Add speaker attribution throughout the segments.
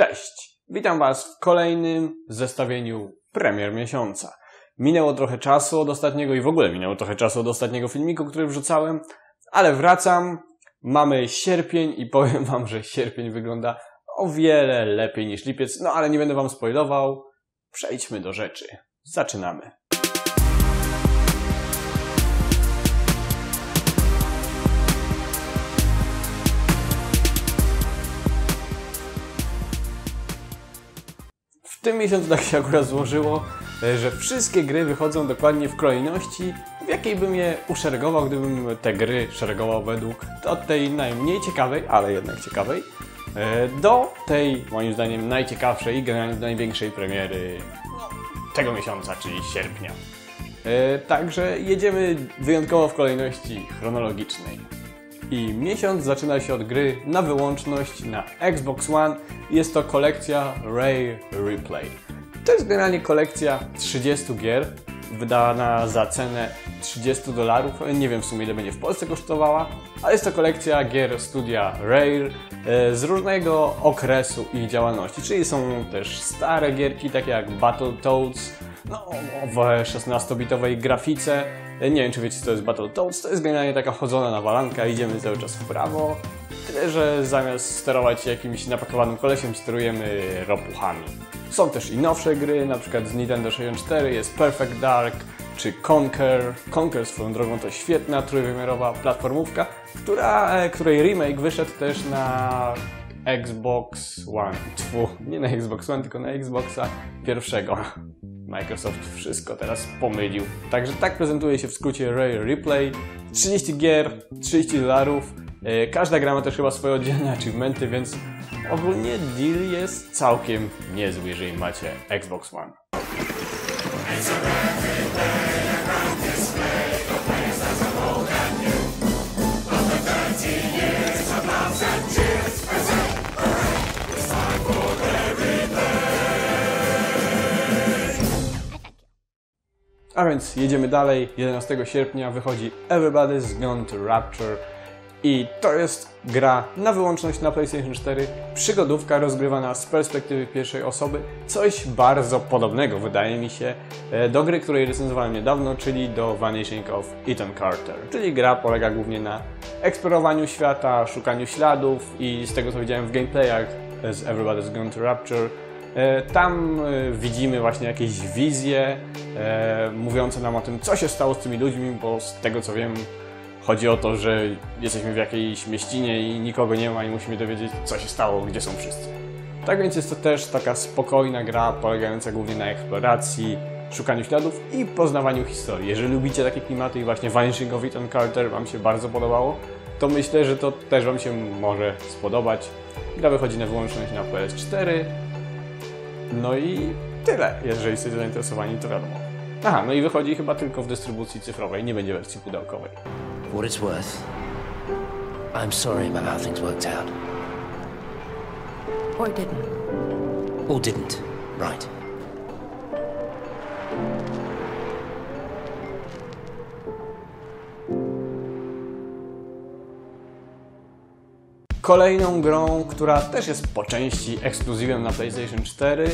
Speaker 1: Cześć! Witam Was w kolejnym zestawieniu premier miesiąca. Minęło trochę czasu od ostatniego i w ogóle minęło trochę czasu od ostatniego filmiku, który wrzucałem, ale wracam. Mamy sierpień i powiem Wam, że sierpień wygląda o wiele lepiej niż lipiec, no ale nie będę Wam spoilował. Przejdźmy do rzeczy. Zaczynamy. W tym miesiącu tak się akurat złożyło, e, że wszystkie gry wychodzą dokładnie w kolejności, w jakiej bym je uszeregował, gdybym te gry szeregował według od tej najmniej ciekawej, ale jednak ciekawej, e, do tej moim zdaniem najciekawszej i generalnie największej premiery tego miesiąca, czyli sierpnia. E, także jedziemy wyjątkowo w kolejności chronologicznej. I miesiąc zaczyna się od gry na wyłączność na Xbox One. Jest to kolekcja Ray Replay. To jest generalnie kolekcja 30 gier, wydana za cenę 30 dolarów. Nie wiem w sumie ile będzie w Polsce kosztowała, ale jest to kolekcja gier studia Rare e, z różnego okresu ich działalności, czyli są też stare gierki takie jak Battletoads, no, w 16-bitowej grafice. Nie wiem, czy wiecie, co to jest Battletoads. To jest generalnie taka chodzona nawalanka, idziemy cały czas w prawo. Tyle, że zamiast sterować jakimś napakowanym kolesiem, sterujemy ropuchami. Są też i nowsze gry, na przykład z Nintendo 64 jest Perfect Dark czy Conquer. Conquer swoją drogą to świetna trójwymiarowa platformówka, która, e, której remake wyszedł też na Xbox One. Tfu, nie na Xbox One, tylko na Xboxa pierwszego. Microsoft wszystko teraz pomylił. Także tak prezentuje się w skrócie Ray Replay. 30 gier, 30 dolarów. E, każda gra ma też chyba swoje oddzielne achievementy, więc ogólnie deal jest całkiem niezły, jeżeli macie Xbox One. A więc jedziemy dalej. 11 sierpnia wychodzi Everybody's Gone to Rapture. I to jest gra na wyłączność na PlayStation 4, przygodówka rozgrywana z perspektywy pierwszej osoby. Coś bardzo podobnego, wydaje mi się, e, do gry, której recenzowałem niedawno, czyli do Vanishing of Ethan Carter. Czyli gra polega głównie na eksplorowaniu świata, szukaniu śladów i z tego co widziałem w gameplayach z Everybody's Gone to Rapture, E, tam e, widzimy właśnie jakieś wizje e, mówiące nam o tym, co się stało z tymi ludźmi, bo z tego co wiem, chodzi o to, że jesteśmy w jakiejś mieścinie i nikogo nie ma i musimy dowiedzieć, co się stało, gdzie są wszyscy. Tak więc jest to też taka spokojna gra, polegająca głównie na eksploracji, szukaniu śladów i poznawaniu historii. Jeżeli lubicie takie klimaty i właśnie Vanishing of Ethan Carter Wam się bardzo podobało, to myślę, że to też Wam się może spodobać. Gra wychodzi na wyłączność na PS4, no i tyle, jeżeli jesteście zainteresowani, to wiadomo. Aha, no i wychodzi chyba tylko w dystrybucji cyfrowej, nie będzie wersji pudełkowej. What it's worth, I'm sorry about how things worked out. Or didn't. Or didn't, right. Kolejną grą, która też jest po części ekskluzywem na PlayStation 4,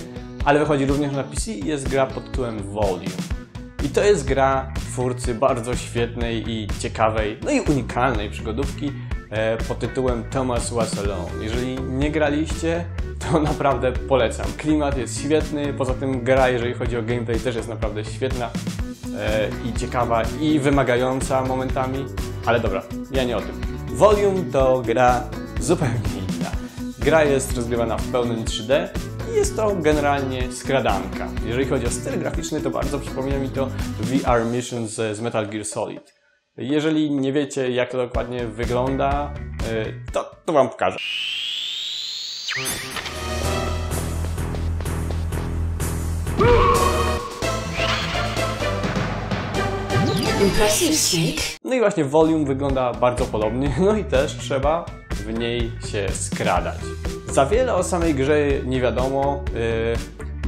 Speaker 1: ale wychodzi również na PC, jest gra pod tytułem Volume. I to jest gra twórcy bardzo świetnej i ciekawej, no i unikalnej przygodówki e, pod tytułem Thomas Was Alone. Jeżeli nie graliście, to naprawdę polecam. Klimat jest świetny, poza tym gra, jeżeli chodzi o gameplay, też jest naprawdę świetna e, i ciekawa i wymagająca momentami, ale dobra, ja nie o tym. Volume to gra zupełnie inna. Gra jest rozgrywana w pełnym 3D i jest to generalnie skradanka. Jeżeli chodzi o styl graficzny, to bardzo przypomina mi to VR Mission z Metal Gear Solid. Jeżeli nie wiecie, jak to dokładnie wygląda, y, to, to Wam pokażę. No i właśnie Volume wygląda bardzo podobnie, no i też trzeba w niej się skradać. Za wiele o samej grze nie wiadomo.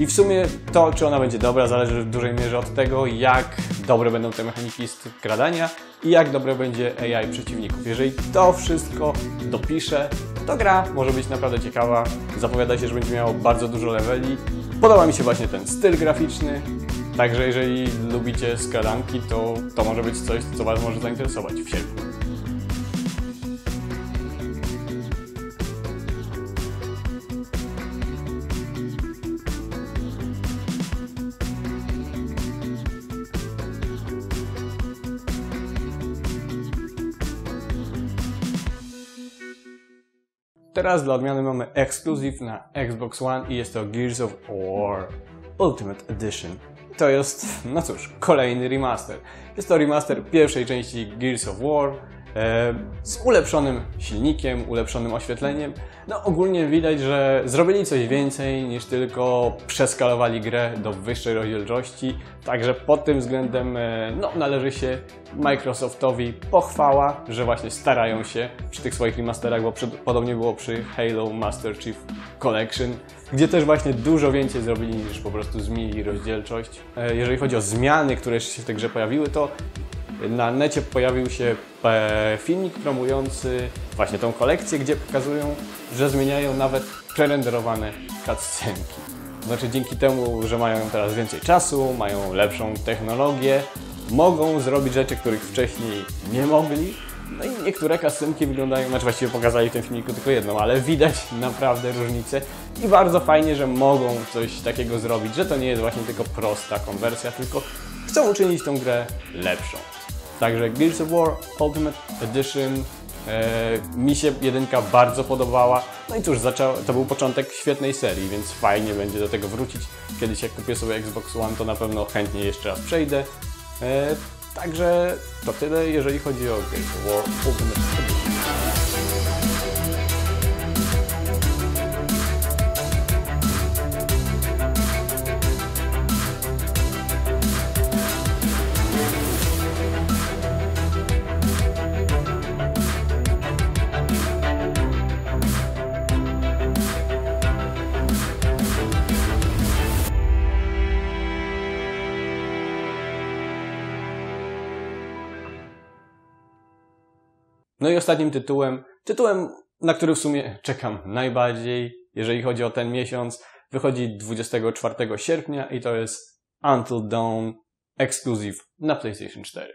Speaker 1: I w sumie to, czy ona będzie dobra, zależy w dużej mierze od tego, jak dobre będą te mechaniki skradania i jak dobre będzie AI przeciwników. Jeżeli to wszystko dopisze, to gra może być naprawdę ciekawa. Zapowiada się, że będzie miało bardzo dużo leveli. Podoba mi się właśnie ten styl graficzny, Także jeżeli lubicie skradanki, to to może być coś, co Was może zainteresować w sierpniu. Teraz dla odmiany mamy ekskluzyw na Xbox One i jest to Gears of War Ultimate Edition to jest, no cóż, kolejny remaster. Jest to remaster pierwszej części Gears of War z ulepszonym silnikiem, ulepszonym oświetleniem. No ogólnie widać, że zrobili coś więcej niż tylko przeskalowali grę do wyższej rozdzielczości. Także pod tym względem e, no, należy się Microsoftowi pochwała, że właśnie starają się przy tych swoich remasterach, bo podobnie było przy Halo Master Chief Collection gdzie też właśnie dużo więcej zrobili niż po prostu zmienili rozdzielczość. E, jeżeli chodzi o zmiany, które się w tej grze pojawiły, to na necie pojawił się e, filmik promujący właśnie tą kolekcję, gdzie pokazują, że zmieniają nawet prerenderowane cutscenki. Znaczy dzięki temu, że mają teraz więcej czasu, mają lepszą technologię, mogą zrobić rzeczy, których wcześniej nie mogli, no i niektóre cutscenki wyglądają, znaczy właściwie pokazali w tym filmiku tylko jedną, ale widać naprawdę różnicę i bardzo fajnie, że mogą coś takiego zrobić, że to nie jest właśnie tylko prosta konwersja, tylko chcą uczynić tą grę lepszą. Także Gears of War Ultimate Edition e, mi się jedynka bardzo podobała. No i cóż, to był początek świetnej serii, więc fajnie będzie do tego wrócić. Kiedyś jak kupię sobie Xbox One, to na pewno chętnie jeszcze raz przejdę. E, Także to tyle, jeżeli chodzi o Gears of War Ultimate Edition. No i ostatnim tytułem, tytułem, na który w sumie czekam najbardziej, jeżeli chodzi o ten miesiąc, wychodzi 24 sierpnia i to jest Until Dawn Exclusive na PlayStation 4.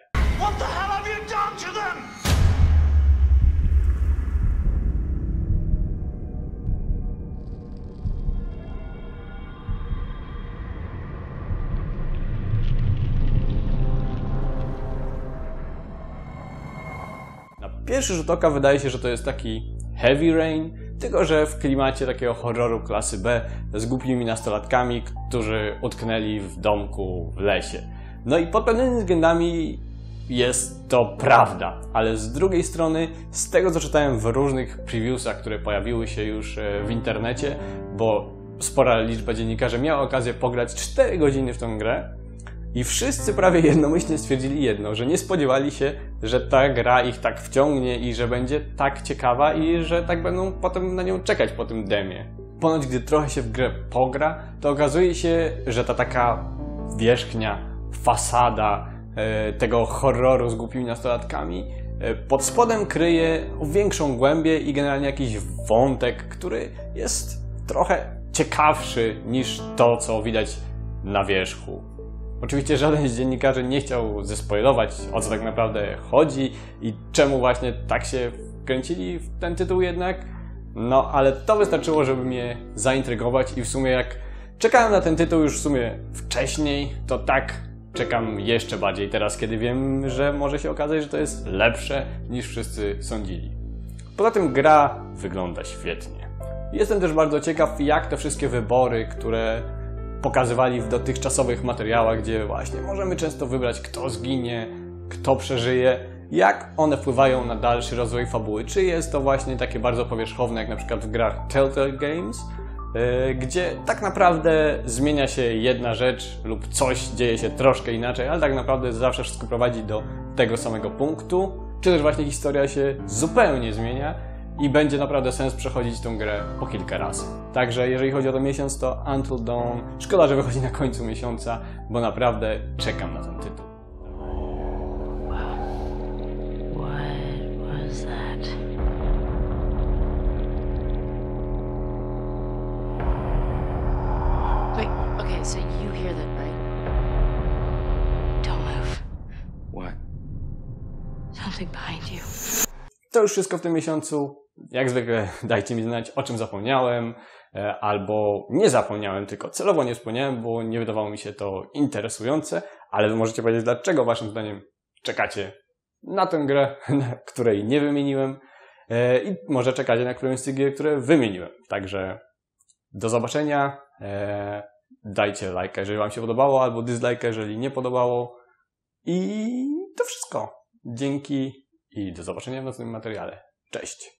Speaker 1: Pierwszy rzut oka wydaje się, że to jest taki Heavy Rain, tylko że w klimacie takiego horroru klasy B z głupimi nastolatkami, którzy utknęli w domku w lesie. No i pod pewnymi względami jest to prawda, ale z drugiej strony, z tego co czytałem w różnych previewsach, które pojawiły się już e, w internecie, bo spora liczba dziennikarzy miała okazję pograć 4 godziny w tą grę, i wszyscy prawie jednomyślnie stwierdzili jedno, że nie spodziewali się, że ta gra ich tak wciągnie i że będzie tak ciekawa i że tak będą potem na nią czekać po tym demie. Ponoć gdy trochę się w grę pogra, to okazuje się, że ta taka wierzchnia, fasada e, tego horroru z głupimi nastolatkami e, pod spodem kryje większą głębię i generalnie jakiś wątek, który jest trochę ciekawszy niż to, co widać na wierzchu. Oczywiście żaden z dziennikarzy nie chciał zespoilować, o co tak naprawdę chodzi i czemu właśnie tak się wkręcili w ten tytuł jednak. No, ale to wystarczyło, żeby mnie zaintrygować i w sumie jak czekałem na ten tytuł już w sumie wcześniej, to tak czekam jeszcze bardziej teraz, kiedy wiem, że może się okazać, że to jest lepsze niż wszyscy sądzili. Poza tym gra wygląda świetnie. Jestem też bardzo ciekaw, jak te wszystkie wybory, które pokazywali w dotychczasowych materiałach, gdzie właśnie możemy często wybrać, kto zginie, kto przeżyje, jak one wpływają na dalszy rozwój fabuły. Czy jest to właśnie takie bardzo powierzchowne, jak na przykład w grach Telltale Games, yy, gdzie tak naprawdę zmienia się jedna rzecz lub coś dzieje się troszkę inaczej, ale tak naprawdę zawsze wszystko prowadzi do tego samego punktu, czy też właśnie historia się zupełnie zmienia i będzie naprawdę sens przechodzić tą grę po kilka razy. Także jeżeli chodzi o ten miesiąc, to Until Dawn. Szkoda, że wychodzi na końcu miesiąca, bo naprawdę czekam na ten tytuł. To już wszystko w tym miesiącu. Jak zwykle dajcie mi znać, o czym zapomniałem, e, albo nie zapomniałem, tylko celowo nie wspomniałem, bo nie wydawało mi się to interesujące, ale wy możecie powiedzieć, dlaczego waszym zdaniem czekacie na tę grę, której nie wymieniłem e, i może czekacie na którąś z tych gier, które wymieniłem. Także do zobaczenia. e, Dajcie lajka, jeżeli wam się podobało, albo dislike, jeżeli nie podobało. I to wszystko. Dzięki i do zobaczenia w następnym materiale. Cześć!